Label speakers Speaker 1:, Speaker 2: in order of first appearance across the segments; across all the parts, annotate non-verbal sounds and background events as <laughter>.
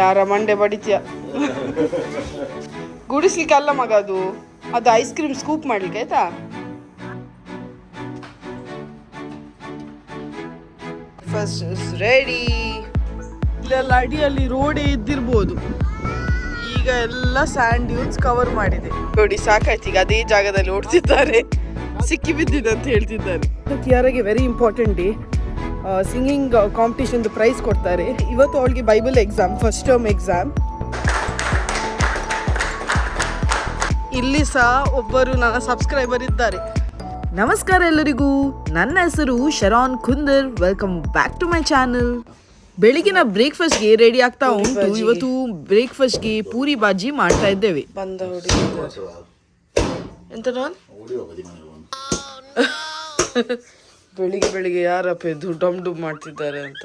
Speaker 1: ಯಾರ ಮಂಡೆ ಬಡಿತೀಯ? ಗುಡಿಸ್ಲಿಕ್ಕೆ ಅಲ್ಲ ಮಗ ಅದು? ಅದು ಐಸ್ ಕ್ರೀಮ್ ಸ್ಕೂಪ್ ಮಾಡ್ಲಿಕ್ಕೆ ಆಯ್ತಾ? ಫಸ್ಟ್ ರೆಡಿ ಇಲ್ಲೆಲ್ಲ ಅಡಿಯಲ್ಲಿ ರೋಡೇ ಇದ್ದಿರ್ಬೋದು. ಈಗ ಎಲ್ಲ ಸ್ಯಾಂಡ್ ಡ್ಯೂನ್ಸ್ ಕವರ್ ಮಾಡಿದೆ. ನೋಡಿ ಸಾಕಾಯ್ತು. ಈಗ ಅದೇ ಜಾಗದಲ್ಲಿ ಓಡ್ತಿದ್ದಾರೆ. ಸಿಕ್ಕಿ ಬಿದ್ದಿದೆ ಅಂತ ಹೇಳ್ತಿದ್ದಾರೆ. ಯಾರಿಗೆ ವೆರಿ ಇಂಪಾರ್ಟೆಂಟ್ ಡೇ ಸಿಂಗಿಂಗ್ ಕಾಂಪಿಟೇಷನ್ದು ಪ್ರೈಸ್ ಕೊಡ್ತಾರೆ. ಇವತ್ತು ಅವಳಿಗೆ Bible exam first term exam ಇಲ್ಲಿ ಸಹ ಒಬ್ಬರು ನನ್ನ ಸಬ್ಸ್ಕ್ರೈಬರ್ ಇದ್ದಾರೆ.
Speaker 2: ನಮಸ್ಕಾರ ಎಲ್ಲರಿಗೂ. ನನ್ನ ಹೆಸರು Sharon Kundar welcome back to my channel ಬೆಳಗಿನ ಬ್ರೇಕ್ಫಾಸ್ಟ್ಗೆ ರೆಡಿ ಆಗ್ತಾ ಉಂಟು. ಇವತ್ತು ಬ್ರೇಕ್ಫಾಸ್ಟ್ಗೆ ಪೂರಿ ಬಾಜಿ ಮಾಡ್ತಾ ಇದ್ದೇವೆ.
Speaker 1: ಬಂದ ಎಂತ ನಾನು <laughs> ಬೆಳಿಗ್ಗೆ ಬೆಳಿಗ್ಗೆ ಯಾರಪ್ಪ ಇದು ಡಮ್ ಡುಮ್ ಮಾಡ್ತಿದ್ದಾರೆ ಅಂತ.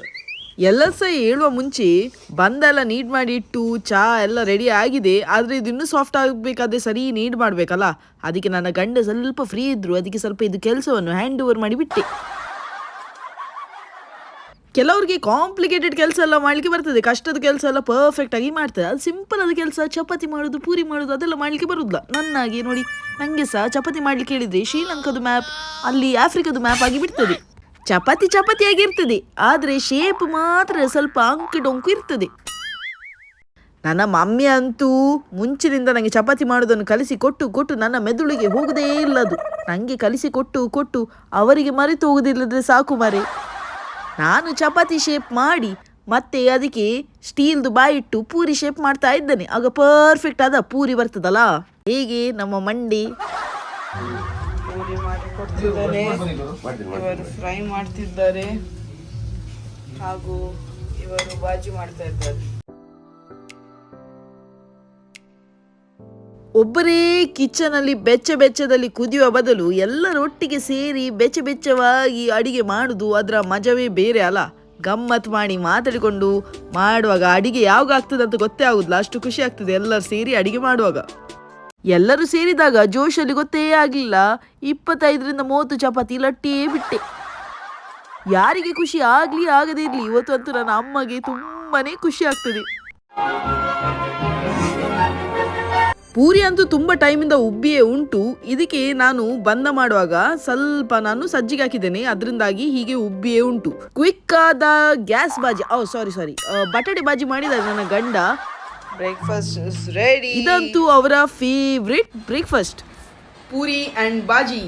Speaker 2: ಎಲ್ಲ ಸಹ ಹೇಳುವ ಮುಂಚೆ ಬಂದೆಲ್ಲ ನೀಟ್ ಮಾಡಿ ಇಟ್ಟು, ಚಾ ಎಲ್ಲ ರೆಡಿ ಆಗಿದೆ. ಆದರೆ ಇದು ಇನ್ನೂ ಸಾಫ್ಟ್ ಆಗಬೇಕಾದ್ರೆ ಸರಿ ನೀಡ್ ಮಾಡಬೇಕಲ್ಲ. ಅದಕ್ಕೆ ನನ್ನ ಗಂಡ ಸ್ವಲ್ಪ ಫ್ರೀ ಇದ್ರು. ಅದಕ್ಕೆ ಸ್ವಲ್ಪ ಇದು ಕೆಲಸವನ್ನು ಹ್ಯಾಂಡ್ ಓವರ್ ಮಾಡಿಬಿಟ್ಟೆ ಕೆಲವ್ರಿಗೆ ಕಾಂಪ್ಲಿಕೇಟೆಡ್ ಕೆಲಸ ಎಲ್ಲ ಮಾಡ್ಲಿಕ್ಕೆ ಬರ್ತದೆ. ಕಷ್ಟದ ಕೆಲಸ ಎಲ್ಲ ಪರ್ಫೆಕ್ಟ್ ಆಗಿ ಮಾಡ್ತಾರೆ. ಅದು ಸಿಂಪಲ್ ಆದ ಕೆಲಸ, ಚಪಾತಿ ಮಾಡೋದು, ಪೂರಿ ಮಾಡೋದು, ಅದೆಲ್ಲ ಮಾಡ್ಲಿಕ್ಕೆ ಬರುದಿಲ್ಲ. ನನ್ನಾಗಿ ನೋಡಿ ನನಗೆ ಸಹ ಚಪಾತಿ ಮಾಡ್ಲಿಕ್ಕೆ ಹೇಳಿದ್ರೆ ಶ್ರೀಲಂಕಾದ ಮ್ಯಾಪ್ ಅಲ್ಲಿ ಆಫ್ರಿಕಾದ ಮ್ಯಾಪ್ ಆಗಿ ಬಿಡ್ತದೆ. ಚಪಾತಿ ಚಪಾತಿ ಆಗಿರ್ತದೆ ಆದರೆ ಶೇಪ್ ಮಾತ್ರ ಸ್ವಲ್ಪ ಅಂಕು ಡೊಂಕು ಇರ್ತದೆ. ನನ್ನ ಮಮ್ಮಿ ಅಂತೂ ಮುಂಚಿನಿಂದ ನನಗೆ ಚಪಾತಿ ಮಾಡೋದನ್ನು ಕಲಿಸಿ ಕೊಟ್ಟು ಕೊಟ್ಟು ನನ್ನ ಮೆದುಳಿಗೆ ಹೋಗದೇ ಇಲ್ಲ ಅದು. ನನಗೆ ಕಲಿಸಿ ಕೊಟ್ಟು ಕೊಟ್ಟು ಅವರಿಗೆ ಮರೆತು ಹೋಗುದಿಲ್ಲದ್ರೆ ಸಾಕು ಮರೆ. ನಾನು ಚಪಾತಿ ಶೇಪ್ ಮಾಡಿ, ಮತ್ತೆ ಅದಕ್ಕೆ ಸ್ಟೀಲ್ದು ಬಾಯಿಟ್ಟು ಪೂರಿ ಶೇಪ್ ಮಾಡ್ತಾ ಇದ್ದೇನೆ. ಆಗ ಪರ್ಫೆಕ್ಟ್ ಆದ ಪೂರಿ ಬರ್ತದಲ್ಲ? ಹೇಗೆ ನಮ್ಮ ಮಂಡಿ?
Speaker 1: ಫ್ರೈ ಮಾಡ್ತಿದ್ದಾರೆ. ಹಾಗೂ ಇವರು ಬಾಜಿ ಮಾಡ್ತಾ ಇದ್ದಾರೆ.
Speaker 2: ಒಬ್ಬರೇ ಕಿಚನಲ್ಲಿ ಬೆಚ್ಚ ಬೆಚ್ಚದಲ್ಲಿ ಕುದಿಯುವ ಬದಲು ಎಲ್ಲರೊಟ್ಟಿಗೆ ಸೇರಿ ಬೆಚ್ಚ ಬೆಚ್ಚವಾಗಿ ಅಡಿಗೆ ಮಾಡುದು ಅದರ ಮಜವೇ ಬೇರೆ ಅಲ್ಲ. ಗಮ್ಮತ್ ಮಾಡಿ ಮಾತಾಡಿಕೊಂಡು ಮಾಡುವಾಗ ಅಡಿಗೆ ಯಾವಾಗ ಆಗ್ತದೆ ಅಂತ ಗೊತ್ತೇ ಆಗುದಿಲ್ಲ. ಅಷ್ಟು ಖುಷಿ ಆಗ್ತದೆ ಎಲ್ಲರೂ ಸೇರಿ ಅಡಿಗೆ ಮಾಡುವಾಗ. ಎಲ್ಲರೂ ಸೇರಿದಾಗ ಜೋಶಲ್ಲಿ ಗೊತ್ತೇ ಆಗಲಿಲ್ಲ ಇಪ್ಪತ್ತೈದರಿಂದ ಮೂವತ್ತು ಚಪಾತಿ ಲಟ್ಟಿಯೇ ಬಿಟ್ಟೆ. ಯಾರಿಗೆ ಖುಷಿ ಆಗ್ಲಿ ಆಗದೇ ಇರಲಿ, ಇವತ್ತು ಅಂತೂ ನನ್ನ ಅಮ್ಮಗೆ ತುಂಬಾನೇ ಖುಷಿ ಆಗ್ತದೆ. ಪೂರಿ ಅಂತೂ ತುಂಬ ಟೈಮಿಂದ ಉಬ್ಬಿಯೇ ಉಂಟು. ಇದಕ್ಕೆ ನಾನು ಬಂದ ಮಾಡುವಾಗ ಸ್ವಲ್ಪ ನಾನು ಸಜ್ಜಿಗೆ ಹಾಕಿದ್ದೇನೆ. ಅದರಿಂದಾಗಿ ಹೀಗೆ ಉಬ್ಬಿಯೇ ಉಂಟು. ಕ್ವಿಕ್ ಆದ ಗ್ಯಾಸ್ ಬಾಜಿ. ಓ ಸಾರಿ ಸಾರಿ ಬಟಾಟೆ ಬಾಜಿ ಮಾಡಿದ ನನ್ನ ಗಂಡ.
Speaker 1: ಬ್ರೇಕ್ಫಾಸ್ಟ್ ರೆಡಿ
Speaker 2: ಇದಂತೂ ಅವರ favourite breakfast
Speaker 1: puri and bhaji.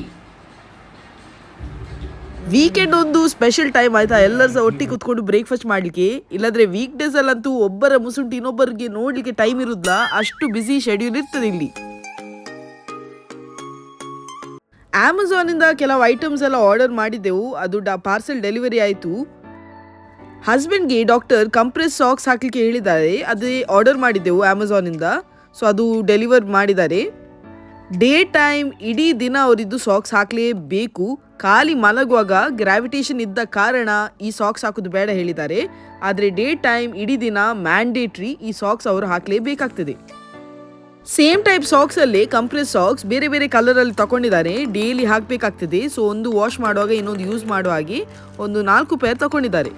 Speaker 2: Weekend ಒಂದು ಸ್ಪೆಷಲ್ ಟೈಮ್ ಆಯ್ತಾ? ಎಲ್ಲರೂ ಸಹ ಒಟ್ಟಿಗೆ ಕುತ್ಕೊಂಡು ಬ್ರೇಕ್ಫಾಸ್ಟ್ ಮಾಡ್ಲಿಕ್ಕೆ. ಇಲ್ಲಾಂದ್ರೆ ವೀಕ್ ಡೇಸ್ ಅಲ್ಲಂತೂ ಒಬ್ಬರ ಮುಸುಂಟು ಇನ್ನೊಬ್ಬರಿಗೆ ನೋಡ್ಲಿಕ್ಕೆ ಟೈಮ್ ಇರುದಿಲ್ಲ ಅಷ್ಟು ಬ್ಯುಸಿ ಶೆಡ್ಯೂಲ್ ಇರ್ತದೆ ಇಲ್ಲಿ. ಅಮೆಝಾನ್ ಇಂದ ಕೆಲವು ಐಟಮ್ಸ್ ಎಲ್ಲ ಆರ್ಡರ್ ಮಾಡಿದ್ದೆವು. ಅದು ಪಾರ್ಸೆಲ್ ಡೆಲಿವರಿ ಆಯಿತು. ಹಸ್ಬೆಂಡ್ಗೆ ಡಾಕ್ಟರ್ ಕಂಪ್ರೆಸ್ ಸಾಕ್ಸ್ ಹಾಕ್ಲಿಕ್ಕೆ ಹೇಳಿದ್ದಾರೆ. ಅದೇ ಆರ್ಡರ್ ಮಾಡಿದ್ದೆವು ಅಮೆಝಾನ್ ಇಂದ. ಸೊ ಅದು ಡೆಲಿವರ್ ಮಾಡಿದ್ದಾರೆ. ಡೇ ಟೈಮ್ ಇಡೀ ದಿನ ಅವರಿದ್ದು ಸಾಕ್ಸ್ ಹಾಕಲೇಬೇಕು. ಖಾಲಿ ಮಲಗುವಾಗ ಗ್ರಾವಿಟೇಷನ್ ಇದ್ದ ಕಾರಣ ಈ ಸಾಕ್ಸ್ ಹಾಕೋದು ಬೇಡ ಹೇಳಿದ್ದಾರೆ. ಆದರೆ ಡೇ ಟೈಮ್, ಇಡೀ ದಿನ ಮ್ಯಾಂಡೇಟ್ರಿ ಈ ಸಾಕ್ಸ್ ಅವರು ಹಾಕಲೇಬೇಕಾಗ್ತದೆ. ಸೇಮ್ ಟೈಪ್ ಸಾಕ್ಸ್ ಅಲ್ಲಿ ಕಂಪ್ರೆಸ್ ಸಾಕ್ಸ್ ಬೇರೆ ಬೇರೆ ಕಲರ್ ಅಲ್ಲಿ ತಗೊಂಡಿದ್ದಾರೆ ಡೈಲಿ ಹಾಕಬೇಕಾಗ್ತದೆ. ಸೊ ಒಂದು ವಾಶ್ ಮಾಡುವಾಗ ಇನ್ನೊಂದು ಯೂಸ್ ಮಾಡುವ ಹಾಗೆ ಒಂದು ನಾಲ್ಕು ಪೇರ್ ತಗೊಂಡಿದ್ದಾರೆ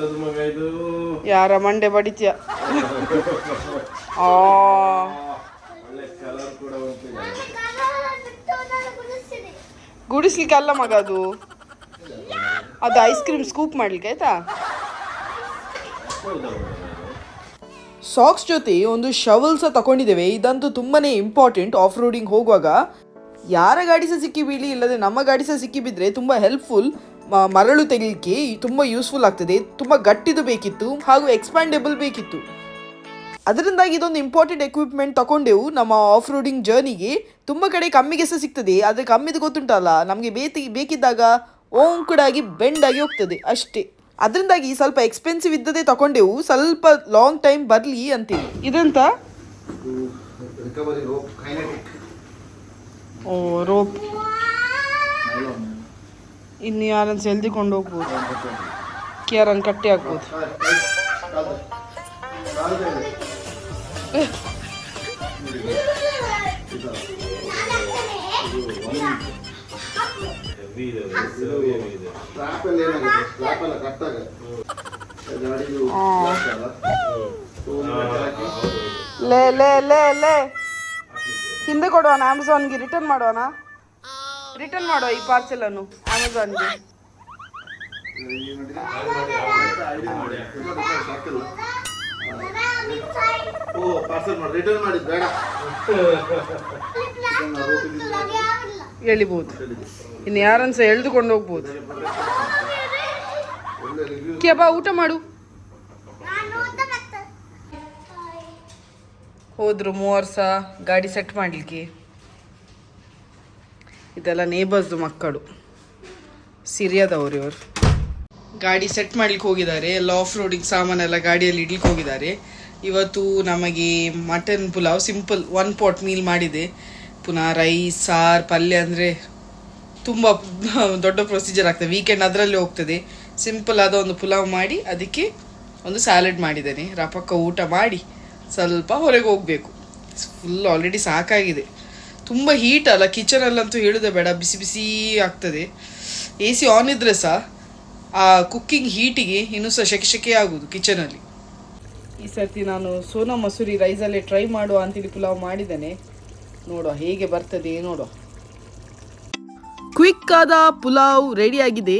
Speaker 3: ದೊಡ್ಡದ ಮಗ ಇದು
Speaker 1: ಯಾರ ಮಂಡೆ ಬಡಿತೀಯ? <laughs> ಆ.
Speaker 3: ಒಳ್ಳೆ ಕಲರ್ ಕೂಡ ಉಂಟಿದೆ
Speaker 1: ಗುಡಿಸ್ಲಿಕ್ಕೆ ಅಲ್ಲ ಮಗ ಅದು? ಅದು ಐಸ್ ಕ್ರೀಮ್ ಸ್ಕೂಪ್ ಮಾಡ್ಲಿಕ್ಕೆ ಆಯ್ತಾ? ಸಾಕ್ಸ್ ಜೊತೆ ಒಂದು ಶವಲ್ ಸಹ ತಗೊಂಡಿದ್ದೇವೆ ಇದಂತೂ ತುಂಬಾನೇ ಇಂಪಾರ್ಟೆಂಟ್ ಆಫ್ ರೋಡಿಂಗ್ ಹೋಗುವಾಗ. ಯಾರ ಗಾಡಿ ಸಹ ಸಿಕ್ಕಿ ಬೀಳಿ ಇಲ್ಲದೆ ನಮ್ಮ ಗಾಡಿ ಸಹ ಸಿಕ್ಕಿ ಬಿದ್ದರೆ ತುಂಬ ಹೆಲ್ಪ್ಫುಲ್ ಮರಳು ತೆಗಿಲಿಕ್ಕೆ ತುಂಬ ಯೂಸ್ಫುಲ್ ಆಗ್ತದೆ. ತುಂಬ ಗಟ್ಟಿದು ಬೇಕಿತ್ತು ಹಾಗೂ ಎಕ್ಸ್ಪ್ಯಾಂಡೆಬಲ್ ಬೇಕಿತ್ತು. ಅದರಿಂದಾಗಿ ಇದೊಂದು ಇಂಪಾರ್ಟೆಂಟ್ ಎಕ್ವಿಪ್ಮೆಂಟ್ ತಗೊಂಡೆವು ನಮ್ಮ ಆಫ್ ರೋಡಿಂಗ್ ಜರ್ನಿಗೆ ತುಂಬ ಕಡೆ ಕಮ್ಮಿಗೆ ಸಹ ಸಿಗ್ತದೆ. ಆದರೆ ಕಮ್ಮಿದು ಗೊತ್ತುಂಟಲ್ಲ ನಮಗೆ ಬೇತಿ ಬೇಕಿದ್ದಾಗ ಓಂಕುಡಾಗಿ ಬೆಂಡ್ ಆಗಿ ಹೋಗ್ತದೆ ಅಷ್ಟೇ. ಅದರಿಂದಾಗಿ ಸ್ವಲ್ಪ ಎಕ್ಸ್ಪೆನ್ಸಿವ್ ಇದ್ದದೇ ತಗೊಂಡೆವು ಸ್ವಲ್ಪ ಲಾಂಗ್ ಟೈಮ್ ಬರಲಿ ಅಂತೇಳಿ ಇದೆಂತ? ಓ ರೋಪ್ ಇನ್ನು ಯಾರನ್ನು ಸೆಳೆದುಕೊಂಡು ಹೋಗ್ಬೋದು ಕೇರನ್ನು ಕಟ್ಟಿ ಹಾಕ್ಬೋದು ಲೇ ಲೇ ಲೇ ಲೇ. ಹಿಂದೆ ಕೊಡೋಣ ಅಮೆಝಾನ್ಗೆ ರಿಟರ್ನ್ ಮಾಡುವನ ರಿಟರ್ನ್ ಮಾಡುವ ಈ ಪಾರ್ಸೆಲ್ ಅನ್ನು ಅಮೆಝಾನ್ಗೆ
Speaker 4: idea ಮಾಡಿ. ಓ ಪಾರ್ಸಲ್ ರಿಟರ್ನ್ ಬೇಡ.
Speaker 1: ಎಳಿಬಹುದು ಇನ್ನು ಯಾರನ್ನ ಸಹ ಎಳೆದುಕೊಂಡು ಹೋಗ್ಬೋದು. ಕೆಬಾ ಊಟ ಮಾಡು. ಹೋದ್ರು ಮೂವರ್ಸ ಸಹ ಗಾಡಿ ಸೆಟ್ ಮಾಡಲಿಕ್ಕೆ. ಇದೆಲ್ಲ ನೇಬರ್ಸ್ದು ಮಕ್ಕಳು. ಸಿರಿಯಾದವರು ಇವರು. ಗಾಡಿ ಸೆಟ್ ಮಾಡ್ಲಿಕ್ಕೆ ಹೋಗಿದ್ದಾರೆ. ಎಲ್ಲ ಆಫ್ ರೋಡಿಂಗ್ ಸಾಮಾನೆಲ್ಲ ಗಾಡಿಯಲ್ಲಿ ಇಡ್ಲಿಕ್ಕೆ ಹೋಗಿದ್ದಾರೆ. ಇವತ್ತು ನಮಗೆ mutton pulao simple one pot meal ಮಾಡಿದೆ. ಪುನಃ ರೈಸ್ ಸಾರು, ಪಲ್ಯ ಅಂದರೆ ತುಂಬ ದೊಡ್ಡ ಪ್ರೊಸೀಜರ್ ಆಗ್ತದೆ. ವೀಕೆಂಡ್ ಅದರಲ್ಲಿ ಹೋಗ್ತದೆ. ಸಿಂಪಲ್ ಆದ ಒಂದು ಪುಲಾವ್ ಮಾಡಿ ಅದಕ್ಕೆ ಒಂದು ಸ್ಯಾಲೆಡ್ ಮಾಡಿದ್ದೇನೆ. ರಪಕ್ಕ ಊಟ ಮಾಡಿ ಸ್ವಲ್ಪ ಹೊರಗೆ ಹೋಗಬೇಕು. ಫುಲ್ ಆಲ್ರೆಡಿ ಸಾಕಾಗಿದೆ. ತುಂಬ ಹೀಟ್ ಅಲ್ಲ ಕಿಚನಲ್ಲಂತೂ ಹೇಳೋದೇ ಬೇಡ, ಬಿಸಿ ಬಿಸಿ ಆಗ್ತದೆ. ಎ ಸಿ ಆನ್ ಇದ್ರೆ ಸಹ ಆ ಕುಕ್ಕಿಂಗ್ ಹೀಟಿಗೆ ಇನ್ನೂ ಸಹ ಶೆಕೆ ಶೆಕೆ ಆಗುದು ಕಿಚನಲ್ಲಿ ಈ ಸರ್ತಿ ನಾನು ಸೋನಾ ಮಸೂರಿ ರೈಸಲ್ಲೇ ಟ್ರೈ ಮಾಡುವ ಅಂತೇಳಿ ಪುಲಾವ್ ಮಾಡಿದ್ದೇನೆ. ನೋಡುವ ಹೇಗೆ ಬರ್ತದೆ ನೋಡುವ. ಕ್ವಿಕ್ ಆದ ಪುಲಾವ್ ಆಗಿದೆ.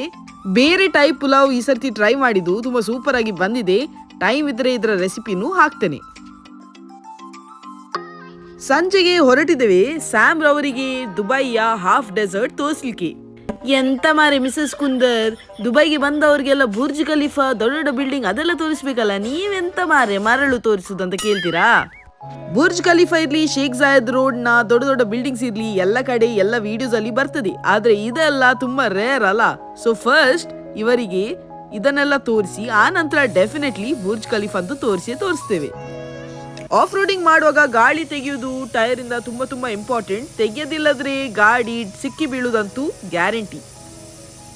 Speaker 1: ಬೇರೆ ಟೈಪ್ ಪುಲಾವ್ ಈ ಸರ್ತಿ ಟ್ರೈ ಮಾಡಿದ್ದು, ತುಂಬ ಸೂಪರ್ ಆಗಿ ಬಂದಿದೆ. ಟೈಮ್ ಇದ್ರೆ ಇದರ ರೆಸಿಪಿನೂ ಹಾಕ್ತೇನೆ. ಸಂಜೆಗೆ ಹೊರಟಿದ್ದೇವೆ ಸ್ಯಾಮ್ ರವರಿಗೆ ದುಬೈಯ ಹಾಫ್ ಡೆಸರ್ಟ್ ತೋರಿಸ್ಲಿಕ್ಕೆ. ಎಂತ ಮಾರೆ, ಮಿಸಸ್ ಕುಂದರ್? ದುಬೈಗೆ ಬಂದವರಿಗೆಲ್ಲ ಬುರ್ಜ್ ಖಲೀಫಾ, ದೊಡ್ಡ ದೊಡ್ಡ ಬಿಲ್ಡಿಂಗ್ ಅದೆಲ್ಲ ತೋರಿಸ್ಬೇಕಲ್ಲ, ನೀವೆಂತ ಮಾರೆ ಮರಳು ತೋರಿಸುದು ಅಂತ ಕೇಳ್ತೀರಾ? ಬುರ್ಜ್ ಖಲೀಫಾ ಇರ್ಲಿ, ಶೇಖ್ ಜಾಯದ್ ರೋಡ್ನ ದೊಡ್ಡ ದೊಡ್ಡ ಬಿಲ್ಡಿಂಗ್ಸ್ ಇರ್ಲಿ, ಎಲ್ಲ ಕಡೆ ಎಲ್ಲ ವಿಡಿಯೋಸ್ ಅಲ್ಲಿ ಬರ್ತದೆ. ಆದ್ರೆ ಇದೆಲ್ಲ ತುಂಬಾ ರೇರ್ ಅಲ್ಲ. ಸೊ ಫಸ್ಟ್ ಇವರಿಗೆ ಇದನ್ನೆಲ್ಲ ತೋರಿಸಿ, ಆ ನಂತರ ಡೆಫಿನೆಟ್ಲಿ ಬುರ್ಜ್ ಖಲೀಫಾ ಅಂತ ತೋರಿಸಿ ತೋರಿಸ್ತೇವೆ. ಆಫ್ ರೋಡಿಂಗ್ ಮಾಡುವಾಗ ಗಾಳಿ ತೆಗೆಯುವುದು ಟೈರ್ ಇಂದ ತುಂಬಾ ತುಂಬಾ ಇಂಪಾರ್ಟೆಂಟ್ ತೆಗೆಯದಿಲ್ಲದ್ರೆ ಗಾಡಿ ಸಿಕ್ಕಿ ಬೀಳುವುದಂತೂ ಗ್ಯಾರಂಟಿ.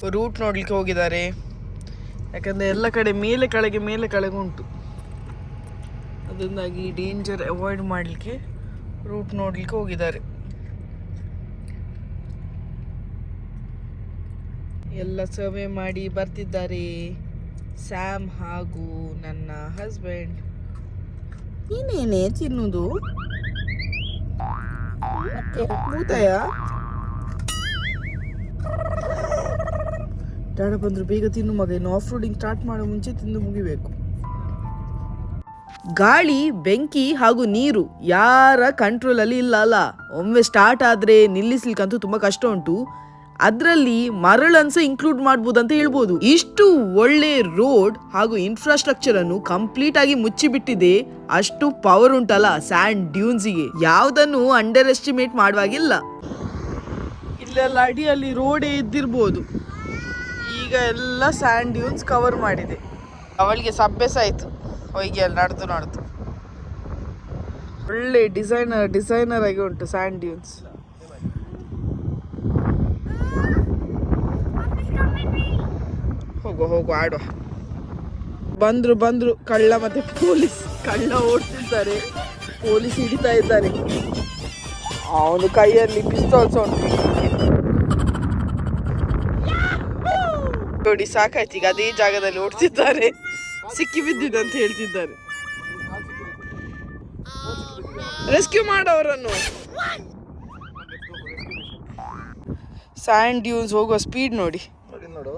Speaker 1: ರೂಟ್ ನೋಡ್ಲಿಕ್ಕೆ ಹೋಗಿದ್ದಾರೆ. ಯಾಕಂದ್ರೆ ಎಲ್ಲ ಕಡೆ ಮೇಲೆ ಕೆಳಗೆ ಮೇಲೆ ಕೆಳಗೆ ಉಂಟು. ಅದರಿಂದಾಗಿ ಡೇಂಜರ್ ಅವಾಯ್ಡ್ ಮಾಡಲಿಕ್ಕೆ ರೂಟ್ ನೋಡ್ಲಿಕ್ಕೆ ಹೋಗಿದ್ದಾರೆ. ಎಲ್ಲ ಸರ್ವೆ ಮಾಡಿ ಬರ್ತಿದ್ದಾರೆ. ಸ್ಯಾಮ್ ಹಾಗೂ ನನ್ನ ಹಸ್ಬೆಂಡ್ ನೀನೇನೆ ತಿನ್ನುವುದು ಮೂತಾಯ ಡಾಡ ಬಂದ್ರು, ಬೇಗ ತಿನ್ನು ಮಗ. ಇನ್ನು ಆಫ್ ರೋಡಿಂಗ್ ಸ್ಟಾರ್ಟ್ ಮಾಡೋ, ಮುಂಚೆ ತಿಂದು ಮುಗಿಬೇಕು. ಗಾಳಿ, ಬೆಂಕಿ ಹಾಗೂ ನೀರು ಯಾರ ಕಂಟ್ರೋಲ್ ಅಲ್ಲಿ ಇಲ್ಲ ಅಲ್ಲ? ಒಮ್ಮೆ ಸ್ಟಾರ್ಟ್ ಆದ್ರೆ ನಿಲ್ಲಿಸ್ಲಿಕ್ಕಂತೂ ತುಂಬಾ ಕಷ್ಟ ಉಂಟು. ಅದರಲ್ಲಿ ಮರಳನ್ಸ ಇನ್ಕ್ಲೂಡ್ ಮಾಡಬಹುದು ಅಂತ ಹೇಳ್ಬೋದು. ಇಷ್ಟು ಒಳ್ಳೆ ರೋಡ್ ಹಾಗೂ ಇನ್ಫ್ರಾಸ್ಟ್ರಕ್ಚರ್ ಅನ್ನು ಕಂಪ್ಲೀಟ್ ಆಗಿ ಮುಚ್ಚಿಬಿಟ್ಟಿದೆ, ಅಷ್ಟು ಪವರ್ ಉಂಟಲ್ಲ ಸ್ಯಾಂಡ್ ಡ್ಯೂನ್ಸಿಗೆ ಯಾವುದನ್ನು ಅಂಡರ್ ಎಸ್ಟಿಮೇಟ್ ಮಾಡುವಾಗಿಲ್ಲ. ಇಲ್ಲೆಲ್ಲ ಅಡಿಯಲ್ಲಿ ರೋಡೇ ಇದ್ದಿರ್ಬೋದು. ಈಗ ಎಲ್ಲ ಸ್ಯಾಂಡ್ ಡ್ಯೂನ್ಸ್ ಕವರ್ ಮಾಡಿದೆ. ಅವಳಿಗೆ ಸಬ್ಬೆಸ ಆಯ್ತು ಹೊಯ್ಗೆ ಅಲ್ಲಿ ನಡೆದು ನಡೆದು. ಒಳ್ಳೆ ಡಿಸೈನರ್ ಡಿಸೈನರ್ ಆಗಿ ಉಂಟು ಸ್ಯಾಂಡ್ ಡ್ಯೂನ್ಸ್ ಹೋಗು ಹೋಗು ಆಡುವ ಬಂದ್ರು ಬಂದ್ರು, ಕಳ್ಳ ಮತ್ತೆ ಪೊಲೀಸ್. ಕಳ್ಳ ಓಡ್ತಿದ್ದಾರೆ. ಪೊಲೀಸ್ ಹಿಡಿತಾ ಇದ್ದಾರೆ. ಅವನು ಕೈಯಲ್ಲಿ ಪಿಸ್ತೂಲ್ಸ್ ನೋಡಿ, ಸಾಕಾಯ್ತು. ಈಗ ಅದೇ ಜಾಗದಲ್ಲಿ ಓಡ್ತಿದ್ದಾರೆ. ಸಿಕ್ಕಿ ಬಿದ್ದಿದೆ ಅಂತ ಹೇಳ್ತಿದ್ದಾರೆ. ರೆಸ್ಕ್ಯೂ ಮಾಡೋರನ್ನು. ಸ್ಯಾಂಡ್ ಡ್ಯೂನ್ಸ್ ಹೋಗುವ ಸ್ಪೀಡ್ ನೋಡಿ
Speaker 4: ನೋಡಿ ನೋಡು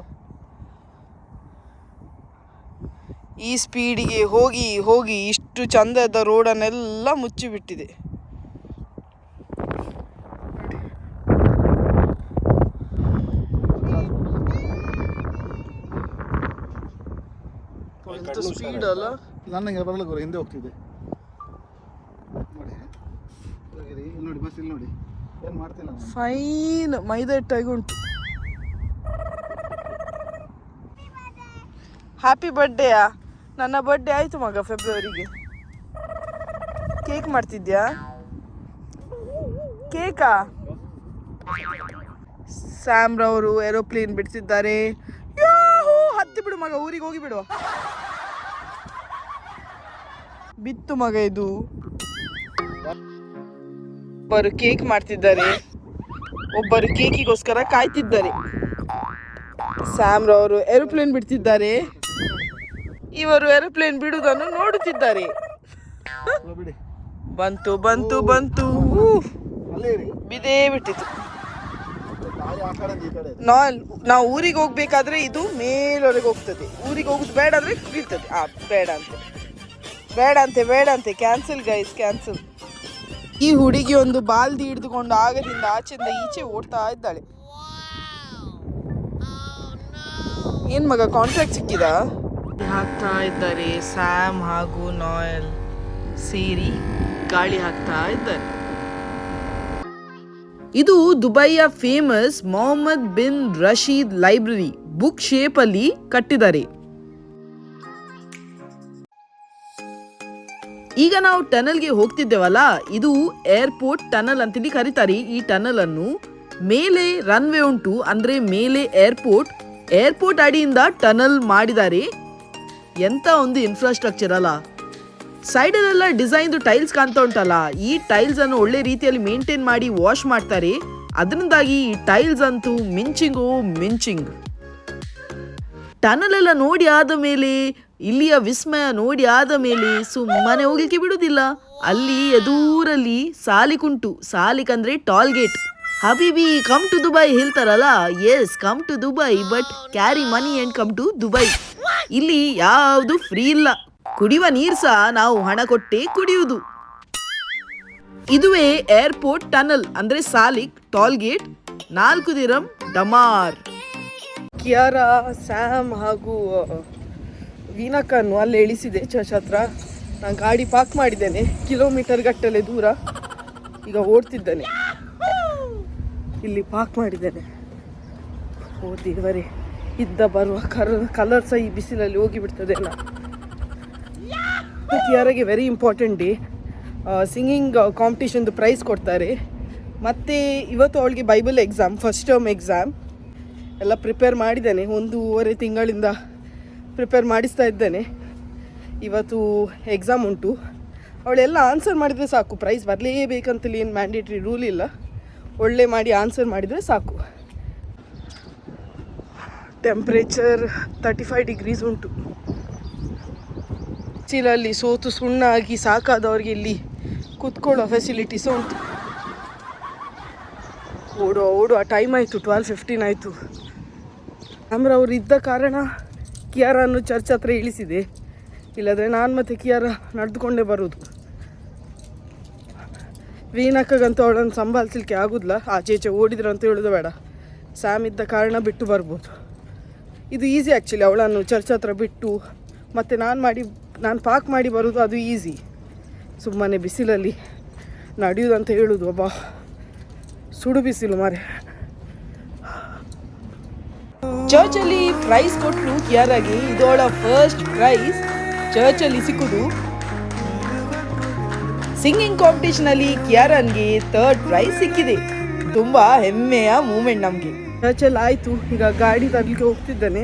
Speaker 1: ಈ ಸ್ಪೀಡಿಗೆ ಹೋಗಿ ಹೋಗಿ ಇಷ್ಟು ಚಂದದ ರೋಡನ್ನೆಲ್ಲ ಮುಚ್ಚಿಬಿಟ್ಟಿದೆ. ಸ್ಪೀಡ್ ಅಲ್ಲ?
Speaker 4: ನನಗೆ ಬರಲ್ಲ ಗುರು ಹಿಂದೆ ಹೋಗ್ತಿದೆ. ನೋಡಿ ಬಸ್ ಇಲ್ಲಿ ನೋಡಿ. ಏನು ಮಾಡ್ತಿಲ್ಲ.
Speaker 1: ಫೈನ್ ಮೈದಟ್ಟಾಗಿ ಉಂಟು. ಹ್ಯಾಪಿ ಬರ್ಡೇಯಾ ನನ್ನ ಬರ್ಡೇ ಆಯ್ತು ಮಗ ಫೆಬ್ರವರಿಗೆ ಕೇಕ್ ಮಾಡ್ತಿದ್ಯಾ? ಕೇಕಾ? ಸ್ಯಾಮ್ರವರು ಏರೋಪ್ಲೇನ್ ಬಿಡ್ತಿದ್ದಾರೆ. ಯಾಹೂ, ಹತ್ತಿ ಬಿಡು ಮಗ ಊರಿಗೆ ಹೋಗಿ ಬಿಡುವ ಬಿತ್ತು ಮಗ ಇದು. ಒಬ್ಬರು ಕೇಕ್ ಮಾಡ್ತಿದ್ದಾರೆ. ಒಬ್ಬರು ಕೇಕಿಗೋಸ್ಕರ ಕಾಯ್ತಿದ್ದಾರೆ. ಸ್ಯಾಮ್ ರವರು ಏರೋಪ್ಲೇನ್ ಬಿಡ್ತಿದ್ದಾರೆ. ಇವರು ಏರೋಪ್ಲೇನ್ ಬಿಡುವುದನ್ನು ನೋಡುತ್ತಿದ್ದಾರೆ. ಬಂತು ಬಂತು ಬಂತು. ಬಿದೇ ಬಿಟ್ಟಿತು. ನಾವು ಊರಿಗೆ ಹೋಗ್ಬೇಕಾದ್ರೆ ಇದು ಮೇಲವರೆಗೆ ಹೋಗ್ತದೆ. ಊರಿಗೆ ಹೋಗುದು ಬೇಡ ಅಂದ್ರೆ ಬೀಳ್ತದೆ. ಆ, ಬೇಡ ಅಂತೆ. ಬೇಡ ಅಂತೆ ಬೇಡ ಅಂತೆ. ಕ್ಯಾನ್ಸಲ್ ಗೈಸ್ ಕ್ಯಾನ್ಸಲ್ ಈ ಹುಡುಗಿ ಒಂದು ಬಾಲ್ದಿ ಹಿಡಿದುಕೊಂಡು ಆಗದಿಂದ ಆಚೆಯಿಂದ ಈಚೆ ಓಡ್ತಾ ಇದ್ದಾಳೆ. ಏನ್ ಮಗ ಕಾಂಟ್ರಾಕ್ಟ್ ಸಿಕ್ಕಿದ? ಹಾಕ್ತಾ ಇದ್ದಾರೆ ಸ್ಯಾಮ್ ಹಾಗೂ ನಾಯಲ್ ಸೇರಿ ಗಾಳಿ ಹಾಕ್ತಾ ಇದ್ದಾರೆ. ಇದು ದುಬೈಯ famous Mohammed bin Rashid library book shape ಅಲ್ಲಿ ಕಟ್ಟಿದ್ದಾರೆ. ಈಗ ನಾವು ಟನಲ್ಗೆ ಹೋಗ್ತಿದ್ದೇವಲ್ಲ, ಇದು ಏರ್ಪೋರ್ಟ್ ಟನಲ್ ಅಂತೇಳಿ ಕರೀತಾರೆ. ಈ ಟನಲ್ ಅನ್ನು ಮೇಲೆ ರನ್ವೇ ಉಂಟು, ಅಂದ್ರೆ ಮೇಲೆ ಏರ್ಪೋರ್ಟ್. ಏರ್ಪೋರ್ಟ್ ಅಡಿಯಿಂದ ಟನಲ್ ಮಾಡಿದ್ದಾರೆ. ಎಂತ ಒಂದು ಇನ್ಫ್ರಾಸ್ಟ್ರಕ್ಚರ್ ಅಲ್ಲ? ಸೈಡಲ್ಲೆಲ್ಲ ಡಿಸೈನ್ದು ಟೈಲ್ಸ್ ಕಾಣ್ತಾ ಉಂಟಲ್ಲ, ಈ ಟೈಲ್ಸ್ ಅನ್ನು ಒಳ್ಳೆ ರೀತಿಯಲ್ಲಿ ಮೇಂಟೈನ್ ಮಾಡಿ ವಾಶ್ ಮಾಡ್ತಾರೆ. ಅದರಿಂದಾಗಿ ಈ ಟೈಲ್ಸ್ ಅಂತೂ ಮಿಂಚಿಂಗು ಮಿಂಚಿಂಗ್. ಟನಲ್ ಎಲ್ಲ ನೋಡಿ ಆದ ಮೇಲೆ, ಇಲ್ಲಿಯ ವಿಸ್ಮಯ ನೋಡಿ ಆದ ಮೇಲೆ ಸುಮ್ಮನೆ ಹೋಗ್ಲಿಕ್ಕೆ ಬಿಡುದಿಲ್ಲ ಅಲ್ಲಿ ಎದೂರಲ್ಲಿ ಸಾಲಿಕುಂಟು ಸಾಲಿಕ್ ಅಂದ್ರೆ ಟೋಲ್ ಗೇಟ್ ಹಬೀಬಿ ಕಮ್ ಟು ದುಬೈ ಹೇಳ್ತಾರಲ್ಲ yes come to Dubai but carry money and come to Dubai ಇಲ್ಲಿ ಯಾವುದು ಫ್ರೀ ಇಲ್ಲ. ಕುಡಿಯುವ ನೀರ್ ಸಹ ನಾವು ಹಣ ಕೊಟ್ಟೇ ಕುಡಿಯುವುದು ಇದುವೇ ಏರ್ಪೋರ್ಟ್ ಟನಲ್ ಅಂದ್ರೆ ಸಾಲಿಕ್ ಟೋಲ್ ಗೇಟ್ ನಾಲ್ಕು ದಿರಂ ಡಮಾರ್. ಕಿಯಾರಾ, ಸ್ಯಾಮ್ ಹಾಗೂ ವೀನಕ್ಕನ್ನು ಅಲ್ಲಿ ಇಳಿಸಿದೆ ಚರ್ಚ್ ಹತ್ರ ನಾನು ಗಾಡಿ ಪಾರ್ಕ್ ಮಾಡಿದ್ದೇನೆ ಕಿಲೋಮೀಟರ್ ಗಟ್ಟಲೆ ದೂರ. ಈಗ ಓಡ್ತಿದ್ದೇನೆ. ಇಲ್ಲಿ ಪಾಕ್ ಮಾಡಿದ್ದೇನೆ. ಓ ದೇವರೇ, ಇದ್ದ ಬರುವ ಕರ್ ಕಲರ್ ಸಹ ಈ ಬಿಸಿಲಲ್ಲಿ ಹೋಗಿಬಿಡ್ತದೆ ಅಲ್ಲ. ಕಿಯಾರಾಗೆ ವೆರಿ ಇಂಪಾರ್ಟೆಂಟ್ ಡೇ ಸಿಂಗಿಂಗ್ ಕಾಂಪಿಟೇಷನ್ದು ಪ್ರೈಸ್ ಕೊಡ್ತಾರೆ. ಮತ್ತು ಇವತ್ತು ಅವಳಿಗೆ Bible exam first term exam ಎಲ್ಲ ಪ್ರಿಪೇರ್ ಮಾಡಿದ್ದಾನೆ. ಒಂದೂವರೆ ತಿಂಗಳಿಂದ ಪ್ರಿಪೇರ್ ಮಾಡಿಸ್ತಾ ಇದ್ದೇನೆ. ಇವತ್ತು ಎಕ್ಸಾಮ್ ಉಂಟು. ಅವಳೆಲ್ಲ ಆನ್ಸರ್ ಮಾಡಿದರೆ ಸಾಕು. ಪ್ರೈಸ್ ಬರಲೇಬೇಕಂತಲ್ಲಿ ಏನು ಮ್ಯಾಂಡೇಟ್ರಿ ರೂಲ್ ಇಲ್ಲ. ಒಳ್ಳೆ ಮಾಡಿ ಆನ್ಸರ್ ಮಾಡಿದರೆ ಸಾಕು. ಟೆಂಪ್ರೇಚರ್ ತರ್ಟಿ ಫೈವ್ ಡಿಗ್ರೀಸ್ ಉಂಟು. ಚೀಲಲ್ಲಿ ಸೋತು ಸುಣ್ಣಾಗಿ ಸಾಕಾದವ್ರಿಗೆ ಇಲ್ಲಿ ಕೂತ್ಕೊಳ್ಳೋ ಫೆಸಿಲಿಟೀಸ್ ಉಂಟು. ಓಡುವ ಓಡುವ ಟೈಮ್ ಆಯಿತು ಟ್ವೆಲ್ ಫಿಫ್ಟೀನ್ ಆಯಿತು. ಅಂದ್ರೆ ಅವ್ರು ಇದ್ದ ಕಾರಣ ಕಿಯಾರನ್ನು ಚರ್ಚ್ ಹತ್ರ ಇಳಿಸಿದೆ. ಇಲ್ಲದ್ರೆ ನಾನು ಮತ್ತು ಕಿಯಾರ ನಡೆದುಕೊಂಡೇ ಬರೋದು. ವೀನಕ್ಕಗಂತೂ ಅವಳನ್ನು ಸಂಭಾಳಿಸ್ಲಿಕ್ಕೆ ಆಗೋದಿಲ್ಲ. ಆಚೆ ಈಚೆ ಓಡಿದ್ರು ಅಂತ ಹೇಳೋದು ಬೇಡ. ಸ್ಯಾಮ್ ಇದ್ದ ಕಾರಣ ಬಿಟ್ಟು ಬರ್ಬೋದು. ಇದು ಈಸಿ ಆ್ಯಕ್ಚುಲಿ ಅವಳನ್ನು ಚರ್ಚ್ ಹತ್ರ ಬಿಟ್ಟು ಮತ್ತು ನಾನು ಮಾಡಿ, ನಾನು ಪಾಕ್ ಮಾಡಿ ಬರೋದು ಅದು ಈಸಿ ಸುಮ್ಮನೆ ಬಿಸಿಲಲ್ಲಿ ನಡೆಯುವುದಂತ ಹೇಳೋದು ಒಬ್ಬ ಸುಡು ಬಿಸಿಲು ಮಾರೆ. ಚರ್ಚಲ್ಲಿ ಪ್ರೈಸ್ ಕೊಟ್ಟರು ಯಾರಾಗಿ? ಇದು ಅವಳ ಫಸ್ಟ್ ಪ್ರೈಸ್ ಚರ್ಚಲ್ಲಿ ಸಿಕ್ಕುದು ಸಿಂಗಿಂಗ್ ಕಾಂಪಿಟೇಷನ್ ಅಲ್ಲಿ ಕಿಯಾರನ್ಗೆ ಥರ್ಡ್ ಪ್ರೈಸ್ ಸಿಕ್ಕಿದೆ. ತುಂಬಾ ಹೆಮ್ಮೆಯ ಮೂಮೆಂಟ್ ನಮಗೆ. ಚರ್ಚಲ್ಲಿ ಆಯಿತು. ಈಗ ಗಾಡಿ ತರ್ಲಿಕ್ಕೆ ಹೋಗ್ತಿದ್ದಾನೆ.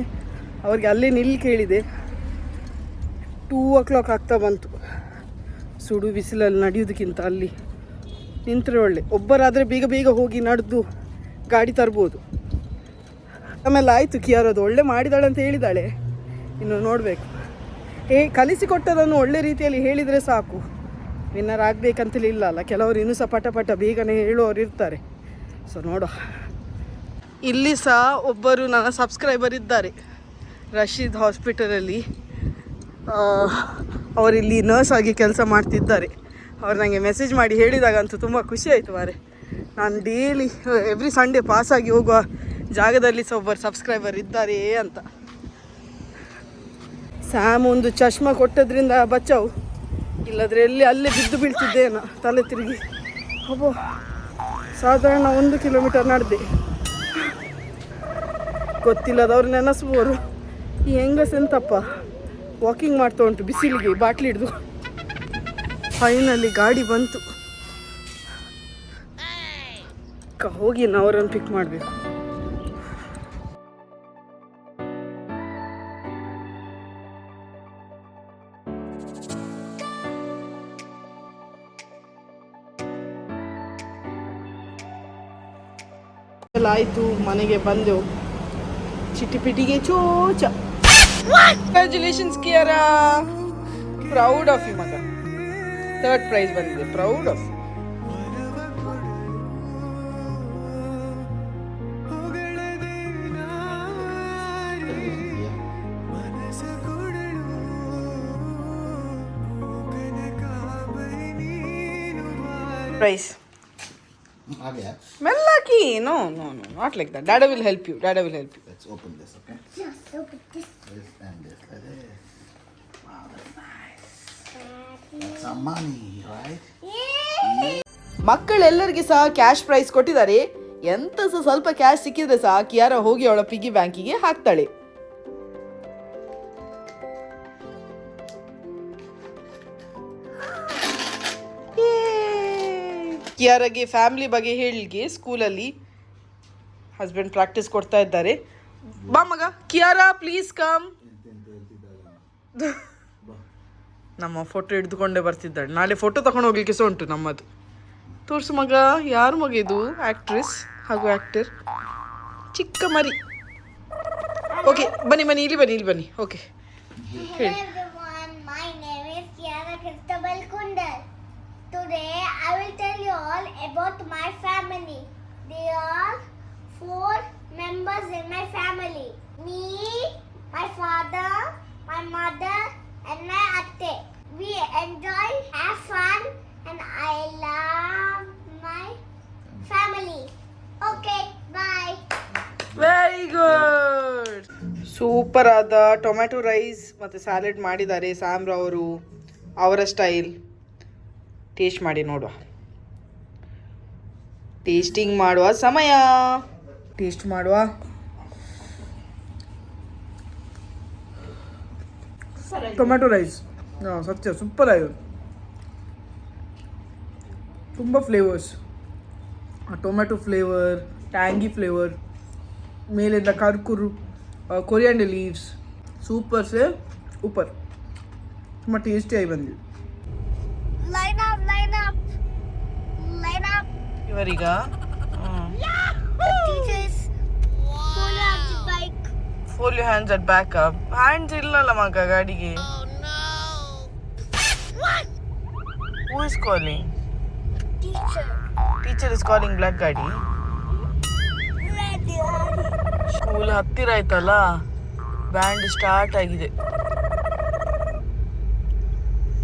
Speaker 1: ಅವ್ರಿಗೆ ಅಲ್ಲೇ ನಿಲ್ಲಿ ಕೇಳಿದೆ. ಟೂ ಓ ಕ್ಲಾಕ್ ಆಗ್ತಾ ಬಂತು. ಸುಡು ಬಿಸಿಲಲ್ಲಿ ನಡೆಯೋದಕ್ಕಿಂತ ಅಲ್ಲಿ ನಿಂತರೆ ಒಳ್ಳೆ. ಒಬ್ಬರಾದರೆ ಬೇಗ ಬೇಗ ಹೋಗಿ ನಡೆದು ಗಾಡಿ ತರ್ಬೋದು. ಆಮೇಲೆ ಆಯಿತು ಕಿಯಾರದು ಒಳ್ಳೆ ಮಾಡಿದಾಳೆ ಅಂತ ಹೇಳಿದಾಳೆ. ಇನ್ನು ನೋಡಬೇಕು. ಏ ಕಲಿಸಿಕೊಟ್ಟದನ್ನು ಒಳ್ಳೆ ರೀತಿಯಲ್ಲಿ ಹೇಳಿದರೆ ಸಾಕು. ವಿನ್ನರ್ ಆಗಬೇಕಂತಲೇ ಇಲ್ಲ ಅಲ್ಲ, ಕೆಲವರು ಇನ್ನೂ ಸಹ ಪಟ ಪಟ ಬೇಗನೆ ಹೇಳುವವರು ಇರ್ತಾರೆ. ಸೊ ನೋಡುವ ಇಲ್ಲಿ ಸಹ ಒಬ್ಬರು ನನ್ನ ಸಬ್ಸ್ಕ್ರೈಬರ್ ಇದ್ದಾರೆ. ರಶೀದ್ ಹಾಸ್ಪಿಟಲಲ್ಲಿ ಅವರಿಲ್ಲಿ ನರ್ಸ್ ಆಗಿ ಕೆಲಸ ಮಾಡ್ತಿದ್ದಾರೆ. ಅವ್ರು ನನಗೆ ಮೆಸೇಜ್ ಮಾಡಿ ಹೇಳಿದಾಗಂತೂ ತುಂಬ ಖುಷಿ ಆಯಿತು ಮಾರೆ. ನಾನು ಡೈಲಿ ಎವ್ರಿ ಸಂಡೇ ಪಾಸಾಗಿ ಹೋಗುವ ಜಾಗದಲ್ಲಿ ಸಹ ಒಬ್ಬರು ಸಬ್ಸ್ಕ್ರೈಬರ್ ಇದ್ದಾರೆ ಅಂತ. ಸ್ಯಾಮ್ ಒಂದು ಚಶ್ಮಾ ಕೊಟ್ಟದ್ರಿಂದ ಬಚಾವು. ಇಲ್ಲದ್ರೆ ಎಲ್ಲಿ ಅಲ್ಲೇ ಬಿದ್ದು ಬೀಳ್ತಿದ್ದೇನ ತಲೆ ತಿರುಗಿ. ಅಬ್ಬೋ, ಸಾಧಾರಣ ಒಂದು ಕಿಲೋಮೀಟರ್ ನಡೆದೆ. ಗೊತ್ತಿಲ್ಲದವ್ರು ನೆನೆಸ್ಬೋರು ಈ ಹೆಂಗಸ್ ಎಂತಪ್ಪ? ವಾಕಿಂಗ್ ಮಾಡ್ತಾ ಉಂಟು, ಬಿಸಿಲಿಗೆ, ಬಾಟ್ಲಿ ಹಿಡಿದು. ಫೈನಲಿ ಗಾಡಿ ಬಂತು. ಹೋಗಿ ನಾವು ಪಿಕ್ ಮಾಡಬೇಕು. ಎಲ್ಲ ಆಯಿತು ಮನೆಗೆ ಬಂದೆವು ಚಿಟಿಪಿಟಿಗೆ ಚೋಚ. Congratulations Kiara. Proud of you ಮಗ. ಥರ್ಡ್ ಪ್ರೈಸ್ ಬಂದಿದೆ. ಪ್ರೌಡ್ ಆಫ್ ಪ್ರೈಸ್
Speaker 4: ಹಾಗೆ.
Speaker 1: ಮೆಲ್ಲಕಿ no no no, no, no, not like that. Dada will help you. Dada will
Speaker 4: help you. Let's open this and this like this wow that's nice that's some money right
Speaker 1: ಮಕ್ಕಳೆಲ್ಲರಿಗೆ ಸಹ cash price ಕೊಟ್ಟಿದ್ದಾರೆ ಎಂತ ಸಹ ಸ್ವಲ್ಪ cash ಸಿಕ್ಕಿದ್ರೆ ಸಹ ಕಿಯಾರ ಹೋಗಿ ಅವಳ ಪಿಗಿ ಬ್ಯಾಂಕಿಗೆ ಹಾಕ್ತಾಳೆ ಕಿಯಾರಗೆ ಫ್ಯಾಮಿಲಿ ಬಗ್ಗೆ ಹೇಳಿಗೆ ಸ್ಕೂಲಲ್ಲಿ ಹಸ್ಬೆಂಡ್ ಪ್ರಾಕ್ಟೀಸ್ ಕೊಡ್ತಾ ಇದ್ದಾರೆ. ಬಾ ಮಗ, ಕಿಯಾರ ಪ್ಲೀಸ್ ಕಮ್ ನಮ್ಮ ಫೋಟೋ ಹಿಡಿದುಕೊಂಡೇ ಬರ್ತಿದ್ದಾಳೆ. ನಾಳೆ ಫೋಟೋ ತಗೊಂಡು ಹೋಗ್ಲಿಕ್ಕೆ ಸಹ ಉಂಟು ನಮ್ಮದು. ತೋರ್ಸು ಮಗ, ಯಾರು ಮಗ ಇದು? ಆಕ್ಟ್ರೆಸ್ ಹಾಗೂ ಆಕ್ಟರ್ ಚಿಕ್ಕ ಮರಿ. ಓಕೆ ಬನ್ನಿ ಬನ್ನಿ, ಇಲ್ಲಿ ಬನ್ನಿ ಇಲ್ಲಿ ಬನ್ನಿ. ಓಕೆ ಹೇಳಿ.
Speaker 5: All about my family. There are four members in my family. Me, my father, my mother, and my atte. We enjoy, have fun, and I love my family. Okay, bye.
Speaker 1: Very good super ಆದ tomato rice ಮತ್ತು salad ಮಾಡಿದ್ದಾರೆ ಸ್ಯಾಮ್ರ ಅವರು ಅವರ style taste ಮಾಡಿ ನೋಡುವ tasting ಮಾಡುವ ಸಮಯ taste ಮಾಡುವ ಟೊಮ್ಯಾಟೊ ರೈಸ್ ಹಾಂ ಸತ್ಯ ಸೂಪರ್ ಆಗಿದೆ ತುಂಬ flavours tomato flavour tangy flavour ಮೇಲಿಂದ ಕರ್ಕುರು ಕೊರಿಯಾಂಡರ್ ಲೀವ್ಸ್ ಸೂಪರ್ ಸೇ ಉಪರ್ ತುಂಬ ಟೇಸ್ಟಿಯಾಗಿ ಬಂದಿದೆ ಇವರೀಗ. Fold you hands at back up hands ಇಲ್ಲಲ್ಲ ಮಗ ಗಾಡಿಗೆ. Who is calling teacher is calling black ಗಾಡಿ. ಸ್ಕೂಲ್ ಹತ್ತಿರ ಆಯ್ತಲ್ಲ? ಬ್ಯಾಂಡ್ ಸ್ಟಾರ್ಟ್ ಆಗಿದೆ.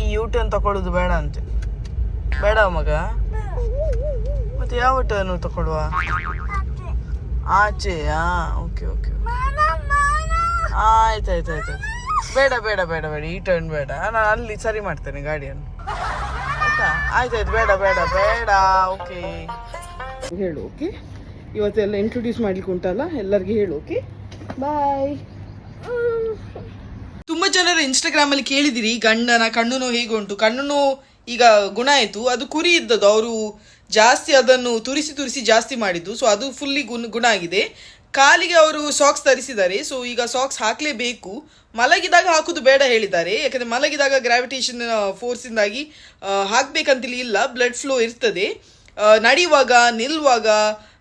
Speaker 1: ಈ ಯೂ ಟರ್ನ್ ತಗೊಳ್ಳೋದು ಬೇಡ ಅಂತೆ. ಬೇಡ ಮಗ. ಮತ್ತೆ ಯಾವ ಟರ್ನ್ ತಗೊಳ್ಳುವ? ಆಚೆ ಹಾ ಓಕೆ ಓಕೆ ಆಯ್ತು ಆಯ್ತು ಆಯ್ತು. ಬೇಡ ಬೇಡ ಬೇಡ ಬೇಡ, ಈ ಟರ್ನ್ ಬೇಡ. ನಾನು ಅಲ್ಲಿ ಸರಿ ಮಾಡ್ತೇನೆ ಗಾಡಿಯನ್ನು. ಆಯ್ತಾ? ಆಯ್ತಾಯ್ತು, ಬೇಡ ಬೇಡ ಬೇಡ ಓಕೆ ಹೇಳು ಓಕೆ ಇವತ್ತೆಲ್ಲ ಇಂಟ್ರೊಡ್ಯೂಸ್ ಮಾಡ್ಲಿಕ್ಕೆ ಉಂಟಲ್ಲ? ಎಲ್ಲರಿಗೆ ಹೇಳು ಓಕೆ ಬಾಯ್ ತುಂಬ ಜನರು ಇನ್ಸ್ಟಾಗ್ರಾಮ್ ಅಲ್ಲಿ ಕೇಳಿದಿರಿ, ಗಂಡನ ಕಣ್ಣು ನೋವು ಹೇಗೆ ಉಂಟು ಕಣ್ಣು ನೋವು ಈಗ ಗುಣ ಆಯಿತು. ಅದು ಕುರಿ ಇದ್ದದ್ದು, ಅವರು ಜಾಸ್ತಿ ಅದನ್ನು ತುರಿಸಿ ತುರಿಸಿ ಜಾಸ್ತಿ ಮಾಡಿದ್ದು. ಸೊ ಅದು ಫುಲ್ಲಿ ಗುಣ ಗುಣ ಆಗಿದೆ. ಕಾಲಿಗೆ ಅವರು ಸಾಕ್ಸ್ ಧರಿಸಿದ್ದಾರೆ. ಸೊ ಈಗ ಸಾಕ್ಸ್ ಹಾಕಲೇಬೇಕು. ಮಲಗಿದಾಗ ಹಾಕೋದು ಬೇಡ ಹೇಳಿದ್ದಾರೆ. ಯಾಕಂದರೆ ಮಲಗಿದಾಗ ಗ್ರಾವಿಟೇಷನ್ ಫೋರ್ಸಿಂದಾಗಿ ಹಾಕಬೇಕಂತಲಿ ಇಲ್ಲ. ಬ್ಲಡ್ ಫ್ಲೋ ಇರ್ತದೆ. ನಡೆಯುವಾಗ, ನಿಲ್ಲುವಾಗ,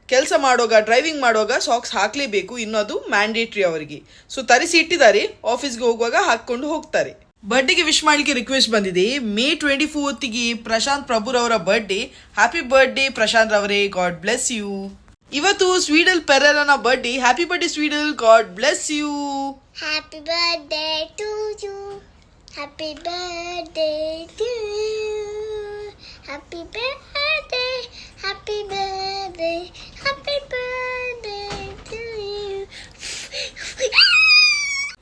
Speaker 1: ಕೆಲಸ ಮಾಡುವಾಗ ಡ್ರೈವಿಂಗ್ ಮಾಡುವಾಗ ಸಾಕ್ಸ್ ಹಾಕಲೇಬೇಕು. ಇನ್ನೂ ಅದು ಮ್ಯಾಂಡೇಟ್ರಿ ಅವರಿಗೆ. ಸೊ ತರಿಸಿ ಇಟ್ಟಿದ್ದಾರೆ. ಆಫೀಸ್ಗೆ ಹೋಗುವಾಗ ಹಾಕ್ಕೊಂಡು ಹೋಗ್ತಾರೆ. ಬರ್ಡೇಗೆ ವಿಶ್ ಮಾಡಲಿಕ್ಕೆ ರಿಕ್ವೆಸ್ಟ್ ಬಂದಿದೆ. ಮೇ ಟ್ವೆಂಟಿ ಫೋರ್ತ್ಗೆ ಪ್ರಶಾಂತ್ ಪ್ರಭುರವರ ಬರ್ಡೇ ಹ್ಯಾಪಿ ಬರ್ಡೇ ಪ್ರಶಾಂತ್ ರವರೇ. ಗಾಡ್ ಬ್ಲೆಸ್ ಯು ಇವತ್ತು Sweedal ಪೆರಲನ birthday happy birthday Sweedal god bless you
Speaker 5: happy birthday to you happy birthday to happy birthday happy Happy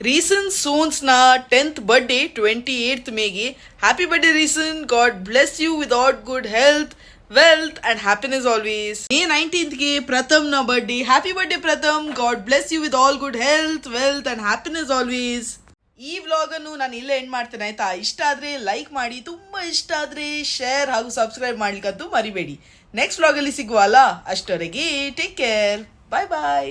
Speaker 1: ರೀಸನ್ ಸೋನ್ಸ್ನ ಟೆಂತ್ ಬರ್ಡೇ ಟ್ವೆಂಟಿ ಏಯ್ತ್ ಮೇಗೆ happy birthday reason god bless you with all good health wealth and happiness always May ನೈನ್ಟೀನ್ತ್ಗೆ ಪ್ರಥಮ್ನ birthday happy birthday Pratham god bless you with all good health wealth and happiness always ಈ vlog ಅನ್ನು ನಾನು ಇಲ್ಲೇ end ಮಾಡ್ತೇನೆ, ಆಯ್ತಾ? ಇಷ್ಟ ಆದ್ರೆ like ಮಾಡಿ, ತುಂಬಾ ಇಷ್ಟ ಆದ್ರೆ ಶೇರ್ ಹಾಗೂ ಸಬ್ಸ್ಕ್ರೈಬ್ ಮಾಡ್ಲಿಕ್ಕಂತೂ ಮರಿಬೇಡಿ. ನೆಕ್ಸ್ಟ್ ವ್ಲಾಗ್ ಅಲ್ಲಿ ಸಿಗುವಲ್ಲ ಅಷ್ಟವರೆಗೆ take care bye bye